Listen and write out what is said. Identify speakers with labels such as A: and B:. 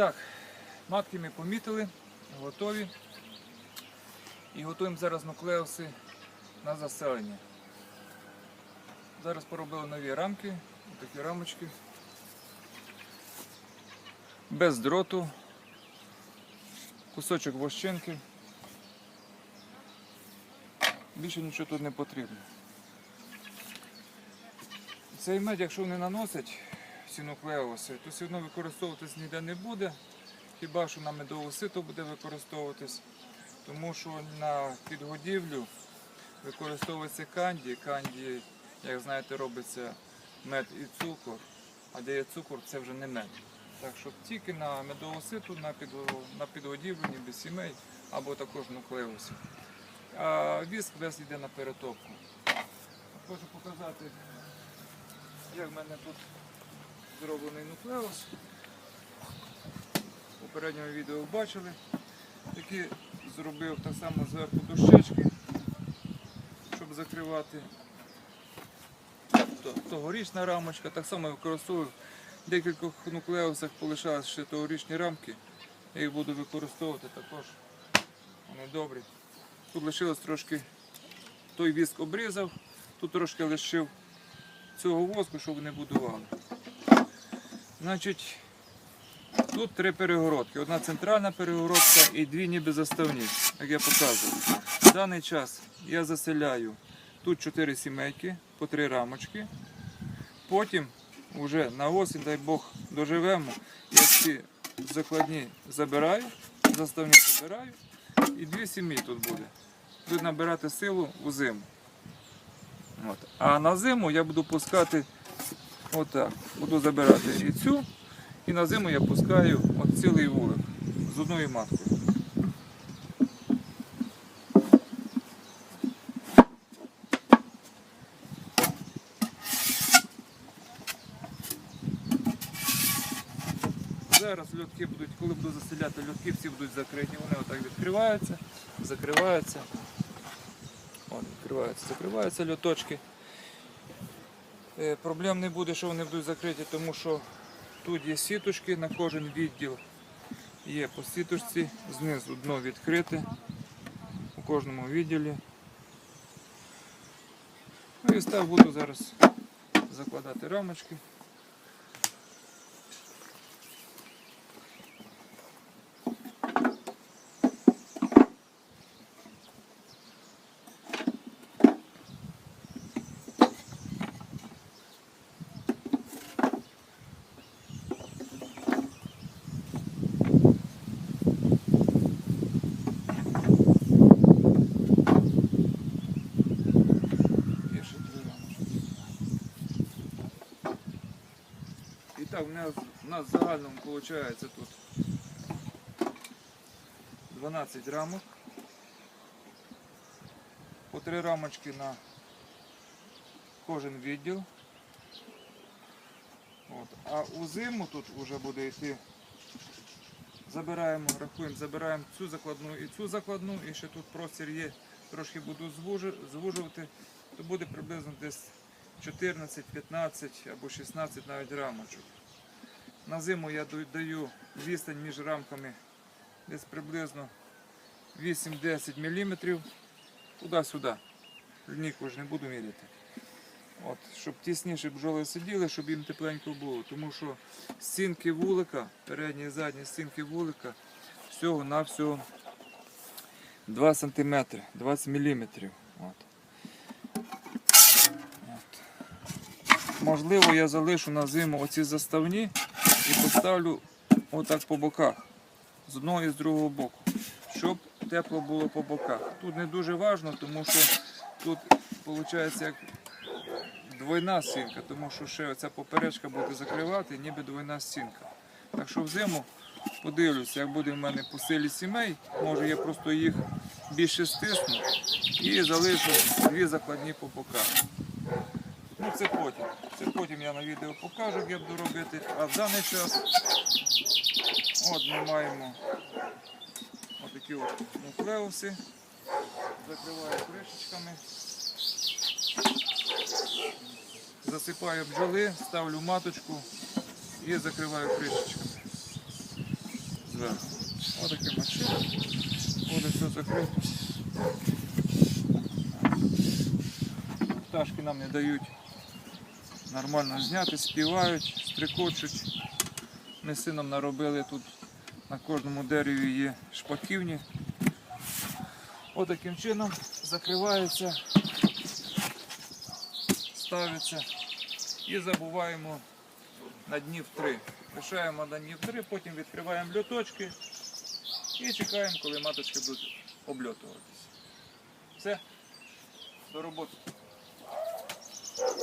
A: так, матки ми помітили, готові. І готуємо зараз нуклеуси на заселення. Зараз поробили нові рамки, такі рамочки. Без дроту, кусочок вощинки. Більше нічого тут не потрібно. Цей мед, якщо не наносять ці нуклеуси, то все одно використовуватись ніде не буде. Хіба що на медову сито буде використовуватись, тому що на підгодівлю використовується канді. Канді, як знаєте, робиться мед і цукор, а де є цукор, це вже не мед. Так що тільки на медову ситу, на, під, на підгодівлю, ніби сімей або також нуклеусів. А віск весь йде на перетопку. Хочу показати, як в мене тут зроблений нуклеус. У попередньому відео бачили. Такі зробив так само зверху дощечки, щоб закривати. Тогорічна рамочка, так само використовую. В декількох нуклеусах полишалися ще тогорічні рамки. Я їх буду використовувати також. Вони добрі. Тут лишилось трошки той віск обрізав, тут трошки лишив цього воску, щоб не будували. Значить, тут три перегородки. Одна центральна перегородка і дві ніби заставні, як я показував. В даний час я заселяю тут чотири сімейки по три рамочки. Потім вже на осінь, дай Бог, доживемо. Я ці закладні забираю, заставні забираю. І дві сім'ї тут буде. Будуть набирати силу у зиму. От. А на зиму я буду пускати отак. Буду забирати і цю, і на зиму я пускаю от цілий вулик з одною маткою. Зараз льотки будуть, коли буду заселяти, льотки всі будуть закриті, вони отак відкриваються, закриваються. От, відкриваються, закриваються льоточки. Е, Проблем не буде, що вони будуть закриті, тому що тут є сіточки на кожен відділ. Є по сіточці, знизу дно відкрите у кожному відділі. Ну і став буду зараз закладати рамочки. Є ще три рамочки. І так, у нас, у нас в загальному виходить тут 12 рамок. По три рамочки на кожен відділ. От. А у зиму тут вже буде йти. Забираємо, рахуємо, забираємо цю закладну і цю закладну, і ще тут простір є, трошки буду звужувати, то буде приблизно десь 14, 15 або 16 навіть рамочок. На зиму я даю відстань між рамками десь приблизно 8-10 мм. Туди-сюди. Лінійку ж не буду міряти. От, щоб тісніше бджоли сиділи, щоб їм тепленько було. Тому що стінки вулика, передні і задні стінки вулика, всього на всього 2 см, 20 мм. От. От. Можливо, я залишу на зиму оці заставні і поставлю отак по боках, з одного і з другого боку, щоб тепло було по боках. Тут не дуже важливо, тому що тут виходить як двойна стінка, тому що ще оця поперечка буде закривати, ніби двойна стінка. Так що взиму подивлюся, як буде в мене по силі сімей, може я просто їх більше стисну і залишу дві закладні по боках. Ну це потім. Це потім я на відео покажу, як я буду робити. А в даний час от ми маємо отакі от нуклеуси. Закриваю кришечками. Засипаю бджоли, ставлю маточку і закриваю кришечками. зверху. Ось таким чином буде все закрито. Пташки нам не дають нормально зняти, співають, стрикочуть. Ми з сином наробили тут на кожному дереві є шпаківні. Ось таким чином закривається, ставиться і забуваємо на днів три. Лишаємо на днів три, потім відкриваємо льоточки і чекаємо, коли маточки будуть обльотуватися. Все, до роботи.